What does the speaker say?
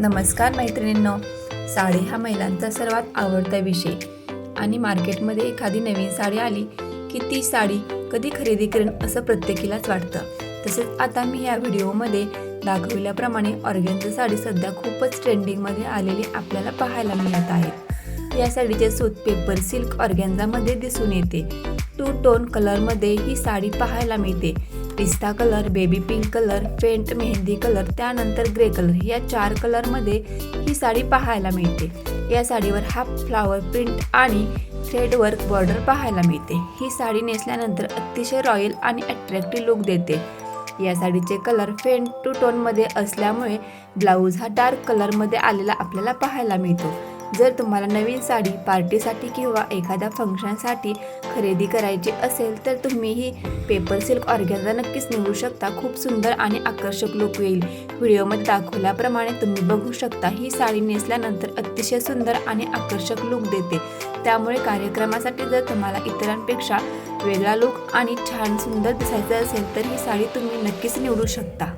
नमस्कार मैत्रिणींनो. साडी हा महिलांचा सर्वात आवडता विषय. आणि मार्केटमध्ये एखादी नवीन साडी आली की ती साडी कधी खरेदी करेन असं प्रत्येकीलाच वाटतं. तसेच आता मी या व्हिडिओमध्ये दाखविल्याप्रमाणे ऑर्गेनची साडी सध्या खूपच ट्रेंडिंगमध्ये आलेली आपल्याला पाहायला मिळत आहे. या साडीचे सूत पेपर सिल्क ऑर्गॅन्झामध्ये दिसून येते. टू टोन कलरमध्ये ही साडी पाहायला मिळते. पिस्ता colour baby pink colour faint mehndi colour त्यानंतर ग्रे कलर. या चार कलरमध्ये ही साडी पाहायला मिळते. या साडीवर हाफ फ्लावर प्रिंट आणि थ्रेड वर्क बॉर्डर पाहायला मिळते. ही साडी नेसल्यानंतर अतिशय रॉयल आणि अट्रॅक्टिव्ह लुक देते. या साडीचे कलर फेंट टू टोनमध्ये असल्यामुळे ब्लाऊज हा डार्क कलरमध्ये आलेला आपल्याला पाहायला मिळतो. जर तुम्हाला नवीन साडी पार्टीसाठी किंवा एखाद्या फंक्शनसाठी खरेदी करायची असेल तर तुम्ही ही पेपर सिल्क ऑर्गॅन्झा नक्कीच निवडू शकता. खूप सुंदर आणि आकर्षक लुक येईल. व्हिडिओमध्ये दाखवल्याप्रमाणे तुम्ही बघू शकता ही साडी नेसल्यानंतर अतिशय सुंदर आणि आकर्षक लुक देते. त्यामुळे कार्यक्रमासाठी जर तुम्हाला इतरांपेक्षा वेगळा लुक आणि छान सुंदर दिसायचं असेल तर ही साडी तुम्ही नक्कीच निवडू शकता.